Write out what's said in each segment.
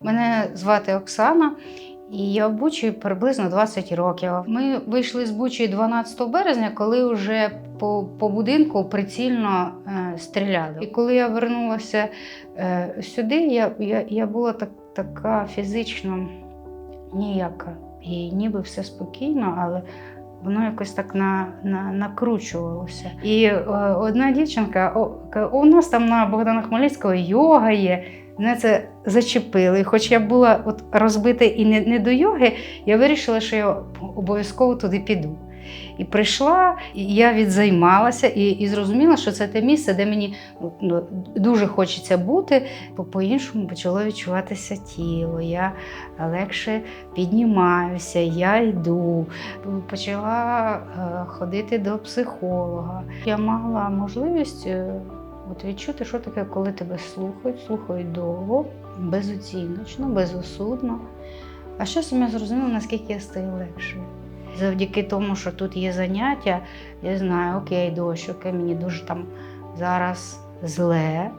Мене звати Оксана, і я в Бучі приблизно 20 років. Ми вийшли з Бучі 12 березня, коли вже по, по будинку прицільно е, стріляли. І коли я вернулася е, сюди, я, я, я була так, така фізично ніяка. І ніби все спокійно, але воно якось так на, на, накручувалося. І е, одна дівчинка, о, у нас там на Богдана Хмельницького йога є. Мене це зачепило. І хоч я була от розбита і не, не до йоги, я вирішила, що я обов'язково туди піду. І прийшла, і я відзаймалася і, і зрозуміла, що це те місце, де мені ну, дуже хочеться бути, бо по-іншому почало відчуватися тіло. Я легше піднімаюся, я йду, почала е, ходити до психолога. Я мала можливість е, от відчути, що таке, коли тебе слухають, слухають довго, безоціночно, безосудно. А з часом я зрозуміла, наскільки я стаю легшою. Завдяки тому, що тут є заняття, я знаю, окей, дощ, окей, мені дуже там зараз зле,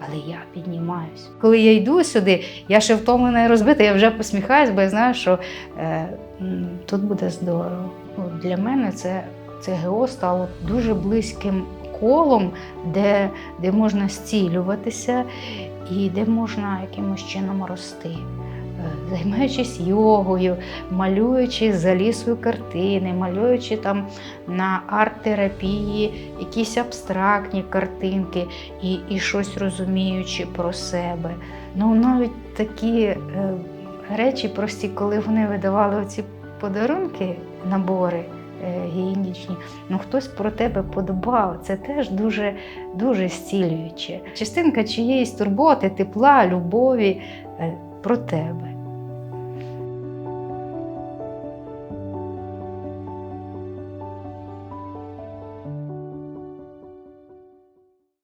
але я піднімаюсь. Коли я йду сюди, я ще втомлена і розбита, я вже посміхаюсь, бо я знаю, що е, тут буде здорово. Ну, Для мене це, це ГО стало дуже близьким колом, де, де можна зцілюватися і де можна якимось чином рости. Е, Займаючись йогою, малюючи залісою картини, малюючи там на арт-терапії якісь абстрактні картинки і, і щось розуміючи про себе. Ну, навіть такі е, речі прості, коли вони видавали оці подарунки, набори гігієнічні, ну хтось про тебе подобав. Це теж дуже, дуже зцілююче. Частинка чиєїсь турботи, тепла, любові е, про тебе.